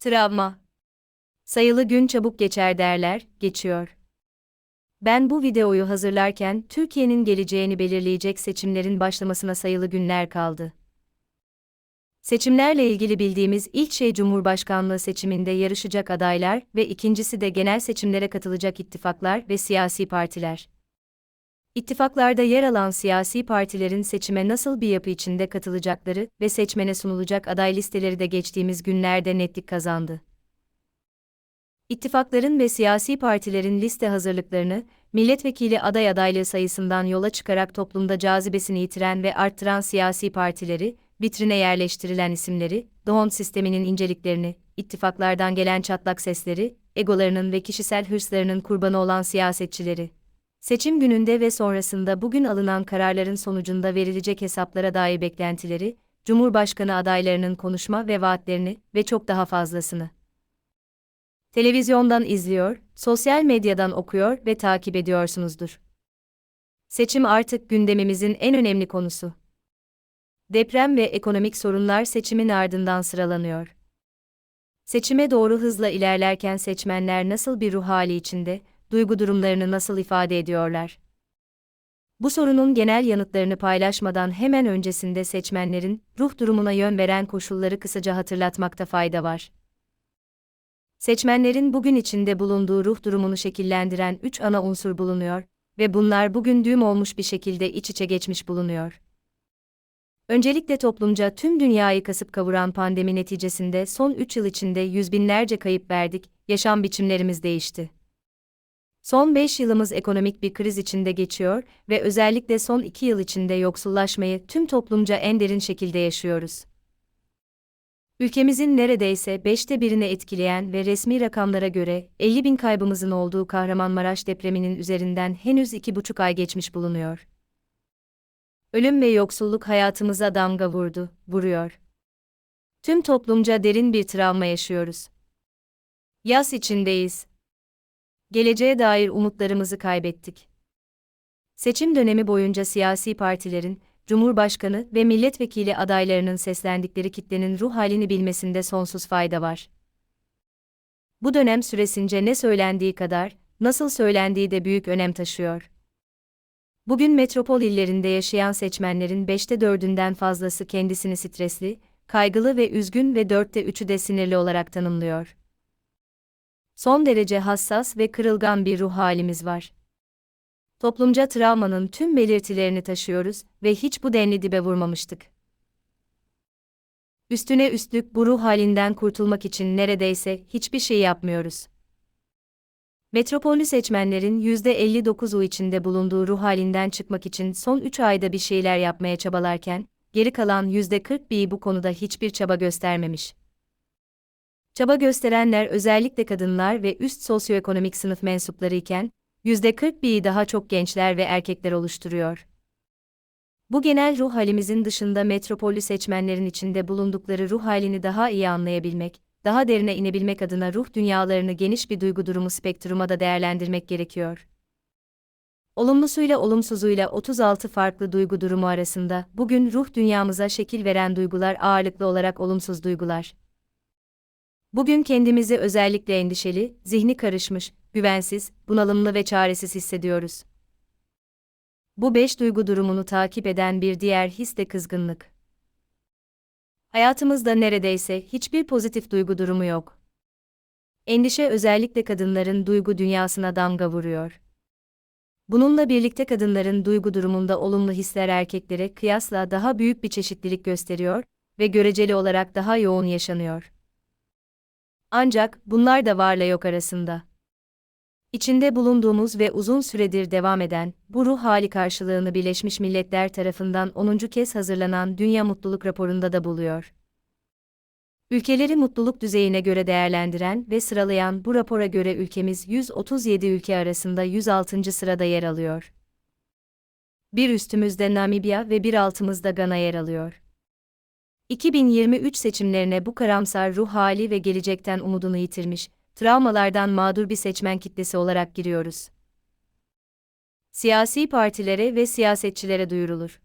Travma. Sayılı gün çabuk geçer derler, geçiyor. Ben bu videoyu hazırlarken Türkiye'nin geleceğini belirleyecek seçimlerin başlamasına sayılı günler kaldı. Seçimlerle ilgili bildiğimiz ilk şey Cumhurbaşkanlığı seçiminde yarışacak adaylar ve ikincisi de genel seçimlere katılacak ittifaklar ve siyasi partiler. İttifaklarda yer alan siyasi partilerin seçime nasıl bir yapı içinde katılacakları ve seçmene sunulacak aday listeleri de geçtiğimiz günlerde netlik kazandı. İttifakların ve siyasi partilerin liste hazırlıklarını, milletvekili aday adaylığı sayısından yola çıkarak toplumda cazibesini yitiren ve arttıran siyasi partileri, vitrine yerleştirilen isimleri, doğum sisteminin inceliklerini, ittifaklardan gelen çatlak sesleri, egolarının ve kişisel hırslarının kurbanı olan siyasetçileri. Seçim gününde ve sonrasında bugün alınan kararların sonucunda verilecek hesaplara dair beklentileri, Cumhurbaşkanı adaylarının konuşma ve vaatlerini ve çok daha fazlasını. Televizyondan izliyor, sosyal medyadan okuyor ve takip ediyorsunuzdur. Seçim artık gündemimizin en önemli konusu. Deprem ve ekonomik sorunlar seçimin ardından sıralanıyor. Seçime doğru hızla ilerlerken seçmenler nasıl bir ruh hali içinde, duygu durumlarını nasıl ifade ediyorlar? Bu sorunun genel yanıtlarını paylaşmadan hemen öncesinde seçmenlerin ruh durumuna yön veren koşulları kısaca hatırlatmakta fayda var. Seçmenlerin bugün içinde bulunduğu ruh durumunu şekillendiren üç ana unsur bulunuyor ve bunlar bugün düğüm olmuş bir şekilde iç içe geçmiş bulunuyor. Öncelikle toplumca tüm dünyayı kasıp kavuran pandemi neticesinde son 3 yıl içinde yüz binlerce kayıp verdik, yaşam biçimlerimiz değişti. Son 5 yılımız ekonomik bir kriz içinde geçiyor ve özellikle son 2 yıl içinde yoksullaşmayı tüm toplumca en derin şekilde yaşıyoruz. Ülkemizin neredeyse beşte birini etkileyen ve resmi rakamlara göre 50 bin kaybımızın olduğu Kahramanmaraş depreminin üzerinden henüz iki buçuk ay geçmiş bulunuyor. Ölüm ve yoksulluk hayatımıza damga vurdu, vuruyor. Tüm toplumca derin bir travma yaşıyoruz. Yas içindeyiz. Geleceğe dair umutlarımızı kaybettik. Seçim dönemi boyunca siyasi partilerin, Cumhurbaşkanı ve milletvekili adaylarının seslendikleri kitlenin ruh halini bilmesinde sonsuz fayda var. Bu dönem süresince ne söylendiği kadar, nasıl söylendiği de büyük önem taşıyor. Bugün metropol illerinde yaşayan seçmenlerin beşte dördünden fazlası kendisini stresli, kaygılı ve üzgün ve dörtte üçü de sinirli olarak tanımlıyor. Son derece hassas ve kırılgan bir ruh halimiz var. Toplumca travmanın tüm belirtilerini taşıyoruz ve hiç bu denli dibe vurmamıştık. Üstüne üstlük bu ruh halinden kurtulmak için neredeyse hiçbir şey yapmıyoruz. Metropolü seçmenlerin %59'u içinde bulunduğu ruh halinden çıkmak için son 3 ayda bir şeyler yapmaya çabalarken, geri kalan %41'i bu konuda hiçbir çaba göstermemiş. Çaba gösterenler özellikle kadınlar ve üst sosyoekonomik sınıf mensupları iken, %41'i daha çok gençler ve erkekler oluşturuyor. Bu genel ruh halimizin dışında metropolü seçmenlerin içinde bulundukları ruh halini daha iyi anlayabilmek, daha derine inebilmek adına ruh dünyalarını geniş bir duygu durumu spektruma da değerlendirmek gerekiyor. Olumlusuyla olumsuzuyla 36 farklı duygu durumu arasında bugün ruh dünyamıza şekil veren duygular ağırlıklı olarak olumsuz duygular. Bugün kendimizi özellikle endişeli, zihni karışmış, güvensiz, bunalımlı ve çaresiz hissediyoruz. Bu beş duygu durumunu takip eden bir diğer his de kızgınlık. Hayatımızda neredeyse hiçbir pozitif duygu durumu yok. Endişe özellikle kadınların duygu dünyasına damga vuruyor. Bununla birlikte kadınların duygu durumunda olumlu hisler erkeklere kıyasla daha büyük bir çeşitlilik gösteriyor ve göreceli olarak daha yoğun yaşanıyor. Ancak bunlar da varla yok arasında. İçinde bulunduğumuz ve uzun süredir devam eden bu ruh hali karşılığını Birleşmiş Milletler tarafından 10. kez hazırlanan Dünya Mutluluk Raporu'nda da buluyor. Ülkeleri mutluluk düzeyine göre değerlendiren ve sıralayan bu rapora göre ülkemiz 137 ülke arasında 106. sırada yer alıyor. Bir üstümüzde Namibya ve bir altımızda Gana yer alıyor. 2023 seçimlerine bu karamsar ruh hali ve gelecekten umudunu yitirmiş, travmalardan mağdur bir seçmen kitlesi olarak giriyoruz. Siyasi partilere ve siyasetçilere duyurulur.